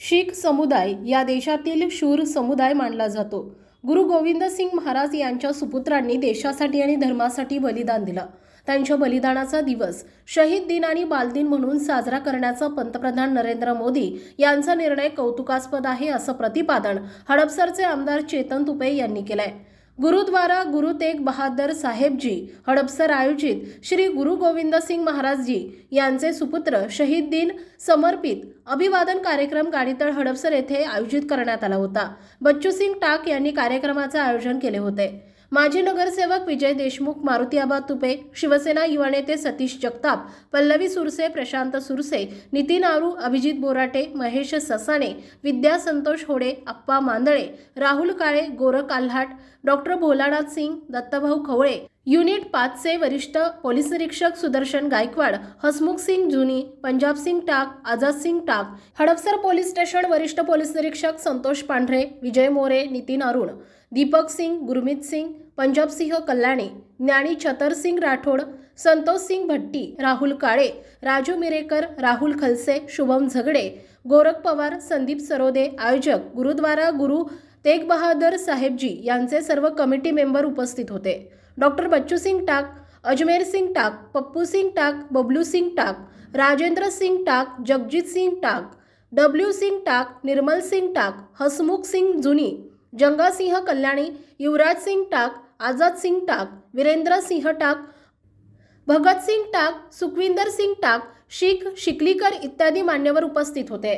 शीख समुदाय या देशातील शूर समुदाय मानला जातो. गुरु गोविंद सिंग महाराज यांच्या सुपुत्रांनी देशासाठी आणि धर्मासाठी बलिदान दिलं. त्यांच्या बलिदानाचा दिवस शहीद दिन आणि बालदिन म्हणून साजरा करण्याचा पंतप्रधान नरेंद्र मोदी यांचा निर्णय कौतुकास्पद आहे असं प्रतिपादन हडपसरचे आमदार चेतन तुपे यांनी केलंय. गुरुद्वारा गुरु तेग बहादर साहेबजी हडपसर आयोजित श्री गुरु गोविंद सिंग महाराजजी यांचे सुपुत्र शहीद दिन समर्पित अभिवादन कार्यक्रम गाडीतळ हडपसर येथे आयोजित करण्यात आला होता. बच्चू सिंग टाक यांनी कार्यक्रमाचे आयोजन केले होते. माजी नगरसेवक विजय देशमुख मारुती आबा तुपे शिवसेना युवा नेते सतीश जगताप पल्लवी सुरसे प्रशांत सुरसे नितीन आरू अभिजित बोराटे महेश ससाणे विद्या संतोष होडे अप्पा मांदळे राहुल काळे गोरख आल्हाट डॉक्टर भोलानाथ सिंग दत्तभाऊ खवळे युनिट पाचचे वरिष्ठ पोलीस निरीक्षक सुदर्शन गायकवाड हसमुख सिंग जुनी पंजाब सिंग टाक आझाद सिंग टाक हडपसर पोलीस स्टेशन वरिष्ठ पोलीस निरीक्षक संतोष पांढरे विजय मोरे नितीन अरुण दीपक सिंग गुरमीत सिंग पंजाब सिंह कल्याणी ज्ञानी छतर सिंग राठोड संतोष सिंग भट्टी राहुल काळे राजू मिरेकर राहुल खलसे शुभम झगडे गोरख पवार संदीप सरोदे आयोजक गुरुद्वारा गुरु तेग बहादर साहेबजी यांचे सर्व कमिटी मेंबर उपस्थित होते. डॉक्टर बच्चू सिंग टाक अजमेर सिंग टाक पप्पू सिंग टाक बबलू सिंग टाक राजेंद्र सिंग टाक जगजीत सिंग टाक डब्ल्यू सिंग टाक निर्मल सिंग टाक हसमुख सिंग जुनी जंगासिंह कल्याणी युवराज सिंग टाक आझाद सिंग टाक वीरेंद्र सिंह टाक भगतसिंग टाक सुखविंदर सिंग टाक शीख शिकलीकर इत्यादी मान्यवर उपस्थित होते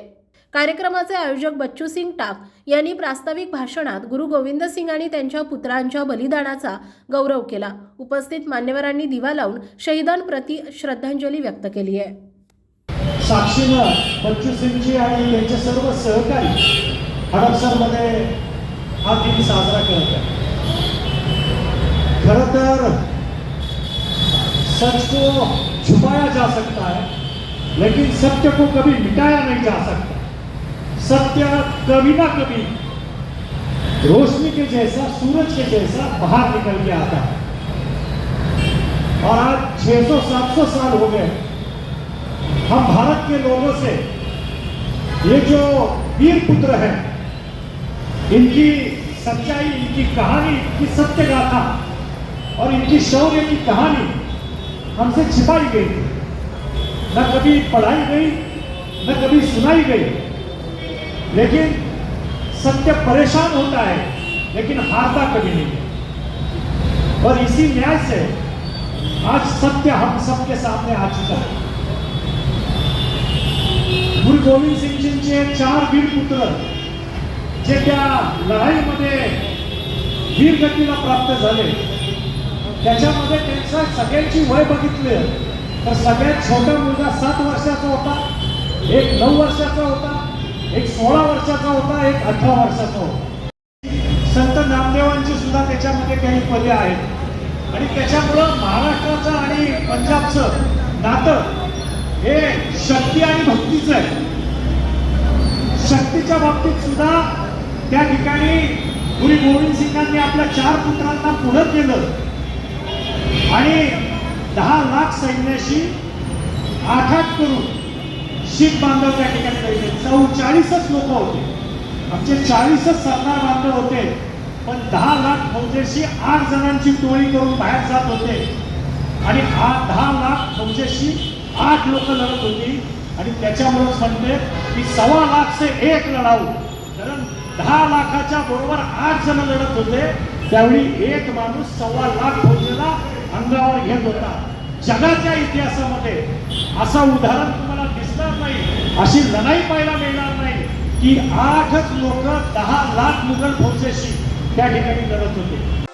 कार्यक्रमाचे आयोजक बच्चू सिंग टाक यांनी प्रास्ताविक भाषणात गुरु गोविंद सिंग आणि त्यांच्या पुत्रांच्या बलिदानाचा गौरव केला. उपस्थित मान्यवरांनी दिवा लावून शहीदांप्रती श्रद्धांजली व्यक्त केली आहे. साक्षीनं बच्चू सिंगजी आणि त्यांचे सर्व सहकारी हडपसरमध्ये हा दिन साजरा करत आहे खरं तर सच को छुपाया जा सकता है लेकिन सत्य को कभी मिटाया नहीं जा सकता. सत्य कभी ना कभी रोशनी के जैसा, सूरज के जैसा बाहर निकल के आता है। और आज 600-700 साल हो गए। हम भारत के लोगों से, ये जो वीर पुत्र हैं, इनकी सच्चाई, इनकी कहानी, इनकी सत्य गाथा और इनकी शौर्य की कहानी हमसे छिपाई गई। न कभी पढ़ाई गई, न कभी सुनाई गई। लेकिन सत्य परेशान होता है लेकिन हारता कभी नहीं और इसी न्याय से आज सत्य हम सबके सामने आ चुका है। गुरु गोविंद सिंगजींचे चार वीर पुत्र जे त्या लढाईमध्ये वीरगतीला प्राप्त झाले। त्याच्यामध्ये त्यांचा सगळ्यांची वय बघितले तर सगळ्यात छोटा मुलगा सात वर्षाचा होता एक नऊ वर्षाचा होता एक सोळा वर्षाचा होता एक अठरा वर्षाचा होता. संत नामदेवांची सुद्धा त्याच्यामध्ये काही पदे आहेत. आणि त्याच्यामुळं महाराष्ट्राचं आणि पंजाबचं नातं हे शक्ती आणि भक्तीचं आहे. शक्तीच्या बाबतीत सुद्धा त्या ठिकाणी गुरु गोविंद सिंगांनी आपल्या चार पुत्रांना पुढं केलं. आणि दहा लाख सैन्याशी आघात करून शीख बांधव त्या ठिकाणी जायचे चौचाळीसच लोक होते. आमचे चाळीसच सरदार बांधव होते. पण दहा लाख फौजेशी आठ जणांची टोळी करून बाहेर जात होते. आणि आ दहा लाख फौजेशी आठ लोक लढत होती. आणि त्याच्यामुळेच म्हणते की सव्वा लाख से एक लढाऊ. कारण दहा लाखाच्या बरोबर आठ जण लढत होते. त्यावेळी एक माणूस सव्वा लाख फौजेला अंगावर घेत होता. जगाच्या इतिहासामध्ये असं उदाहरण तुम्हाला अशी लढाई पाहायला मिळणार नाही की आठच लोक दहा लाख मुघल फौजेशी त्या ठिकाणी लढत होते.